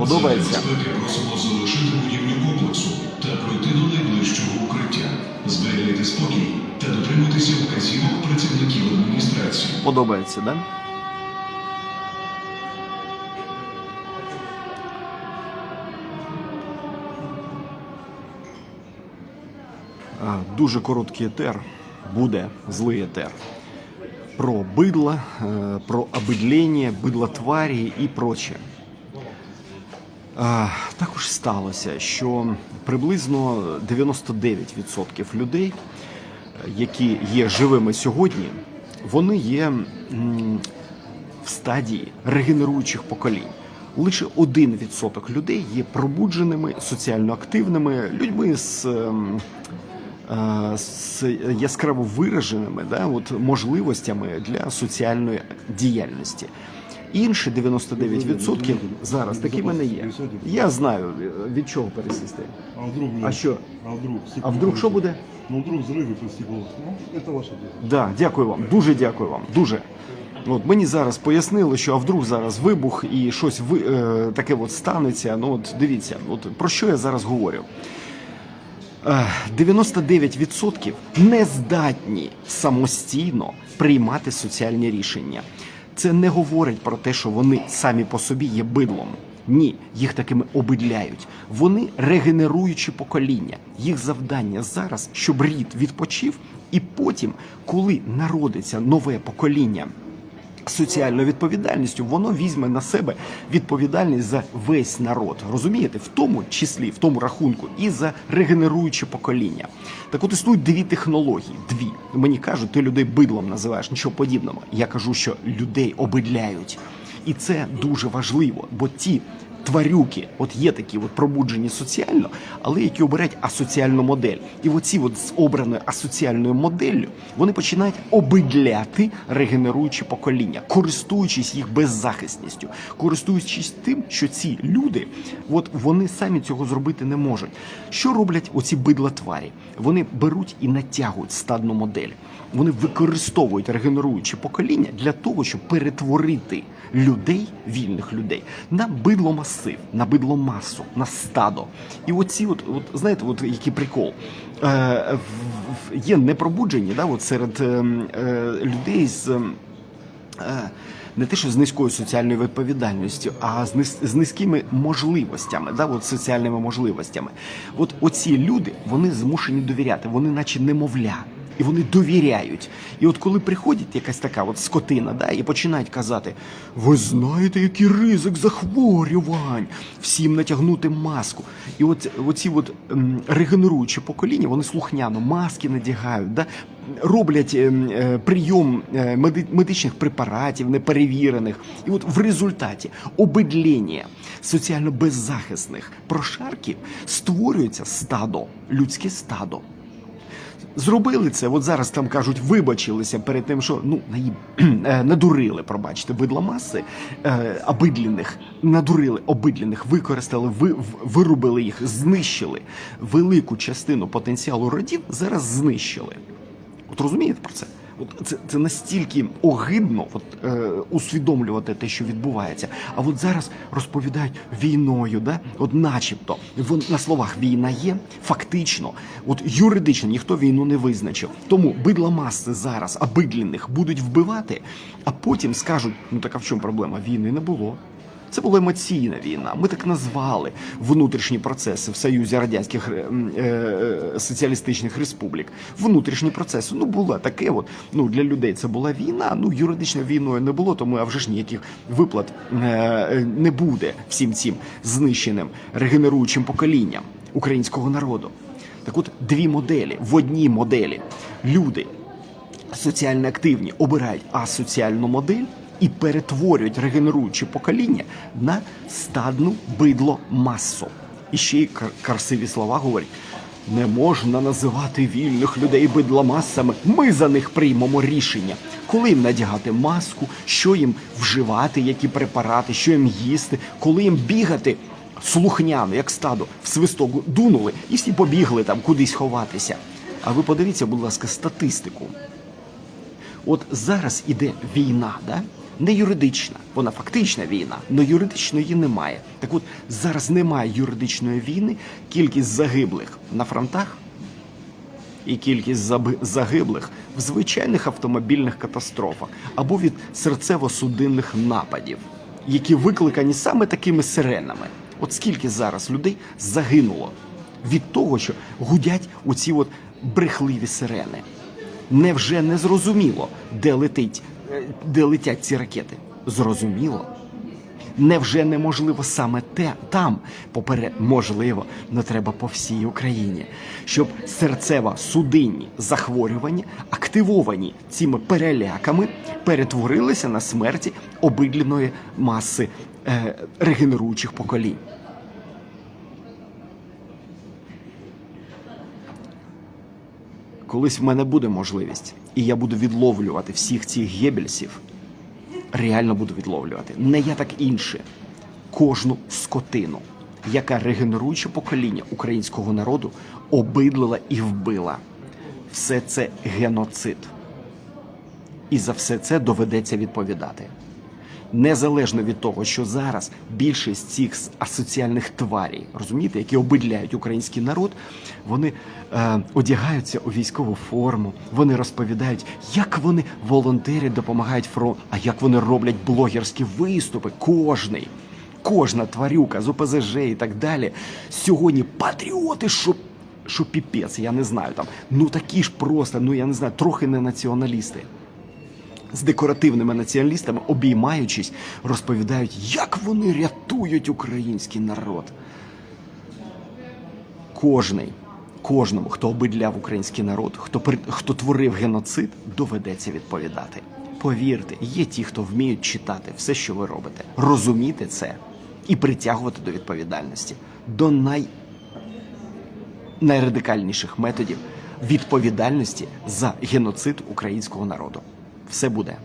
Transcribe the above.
Подобається? Просимо залишити будівлю комплексу та пройти до найближчого укриття. Зберігайте спокій та дотримуйтеся вказівок працівників адміністрації. Подобається, да? Дуже короткий етер. Буде злий етер. Про бидло, е, про обидлення, бидлотварі і проче. Також сталося, що приблизно 99% людей, які є живими сьогодні, вони є в стадії регенеруючих поколінь. Лише 1% людей є пробудженими, соціально активними людьми з, ем, е, з яскраво вираженими да, от, можливостями для соціальної діяльності. Інші 99% зараз такими не є. Я знаю від чого пересісти. А вдруг, А що? А вдруг? А вдруг що буде? Ну вдруг взрывы, прости голос. Ну, это ваше дело. Да, дякую вам. Дуже дякую вам. Дуже. От мені зараз пояснили, що а вдруг зараз вибух і щось ви, е, таке от станеться. Ну от дивіться, от про що я зараз говорю. Е, 99% не здатні самостійно приймати соціальні рішення. Це не говорить про те, що вони самі по собі є бидлом. Ні, їх такими обидляють. Вони регенеруючі покоління. Їх завдання зараз, щоб рід відпочив, і потім, коли народиться нове покоління соціальною відповідальністю, воно візьме на себе відповідальність за весь народ. Розумієте, в тому числі, в тому рахунку, і за регенеруюче покоління. Так от існують дві технології. Дві мені кажуть, ти людей бидлом називаєш нічого подібного. Я кажу, що людей обидляють. І це дуже важливо, бо ті тварюки, от є такі от пробуджені соціально, але які обирають асоціальну модель. І оці от з обраною асоціальною моделлю вони починають обидляти регенеруючі покоління, користуючись їх беззахисністю, користуючись тим, що ці люди, от вони самі цього зробити не можуть. Що роблять оці бидла тварі? Вони беруть і натягують стадну модель. Вони використовують регенеруючі покоління для того, щоб перетворити людей, вільних людей, на бидломасив, на бидломасу, на стадо. І оці, от, от знаєте, от який прикол. Е, є непробуджені да, от серед ем, е, людей з. е, не те, що з низькою соціальною відповідальністю, а з, низ, з низькими можливостями, да, от соціальними можливостями. От оці люди вони змушені довіряти, вони наче немовля. І вони довіряють. І от коли приходить якась така от скотина, да, і починають казати: ви знаєте, який ризик захворювань, всім натягнути маску. І от оці от ем, регенеруючі покоління, вони слухняно маски надягають, да, роблять ем, е, прийом е, медичних препаратів неперевірених. І от в результаті обидлення соціально беззахисних прошарків створюється стадо, людське стадо. Зробили це, от зараз там кажуть, вибачилися перед тим, що ну наїб, е, надурили, пробачте, бидламаси е, обидлених, надурили обидлених, використали, ви, вирубили їх, знищили велику частину потенціалу родів, зараз знищили. От розумієте про це? От це, це настільки огидно от, е, усвідомлювати те, що відбувається. А от зараз розповідають війною, да? от начебто вон, на словах війна є, фактично, от юридично ніхто війну не визначив. Тому бидламаси зараз а обидлених будуть вбивати, а потім скажуть: ну так а в чому проблема? Війни не було. Це була емоційна війна. Ми так назвали внутрішні процеси в Союзі Радянських е, е, Соціалістичних Республік. Внутрішні процеси. Ну було таке. От ну для людей це була війна. Ну юридично війною не було, тому а вже ж ніяких виплат е, е, не буде всім цим знищеним регенеруючим поколінням українського народу. Так от дві моделі в одній моделі люди соціально активні обирають асоціальну модель і перетворюють регенеруючі покоління на стадну бидло масу. І ще й красиві слова говорять. Не можна називати вільних людей бидламасами. Ми за них приймемо рішення, коли їм надягати маску, що їм вживати, які препарати, що їм їсти, коли їм бігати слухняно, як стадо, в свисток дунули, і всі побігли там кудись ховатися. А ви подивіться, будь ласка, статистику. От зараз іде війна, да? Не юридична, вона фактична війна, але юридичної немає. Так от зараз немає юридичної війни, кількість загиблих на фронтах і кількість загиблих в звичайних автомобільних катастрофах або від серцево-судинних нападів, які викликані саме такими сиренами. От скільки зараз людей загинуло від того, що гудять оці от брехливі сирени. Невже не зрозуміло, де летить, де летять ці ракети? Зрозуміло. Невже неможливо саме те там? Поперед можливо, але треба по всій Україні, щоб серцево-судинні захворювання, активовані цими переляками, перетворилися на смерті обидленої маси е, регенеруючих поколінь. Колись в мене буде можливість, і я буду відловлювати всіх цих гебельсів реально буду відловлювати. Не я так інше. Кожну скотину, яка регенеруюче покоління українського народу обидлила і вбила. Все це геноцид. І за все це доведеться відповідати. Незалежно від того, що зараз більшість цих асоціальних тварій, розумієте, які обидляють український народ, вони е, одягаються у військову форму, вони розповідають, як вони волонтери допомагають фронту, а як вони роблять блогерські виступи. Кожний, кожна тварюка з ОПЗЖ і так далі. Сьогодні патріоти, що, що піпець, я не знаю там. Ну такі ж просто, ну я не знаю, трохи не націоналісти з декоративними націоналістами, обіймаючись, розповідають, як вони рятують український народ. Кожний, кожному, хто обидляв український народ, хто хто творив геноцид, доведеться відповідати. Повірте, є ті, хто вміють читати все, що ви робите, розуміти це і притягувати до відповідальності, до най найрадикальніших методів відповідальності за геноцид українського народу. Все буде.